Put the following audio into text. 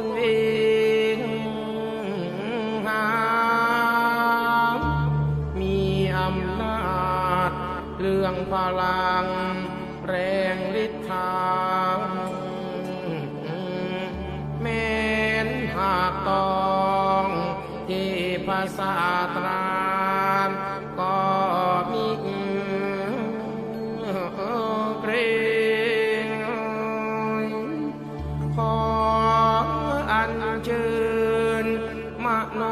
นเองหามีอำนาจเรื่องพลัง แรงฤทธางแม้นหากต้องที่ภาษาตราน เจริญมโน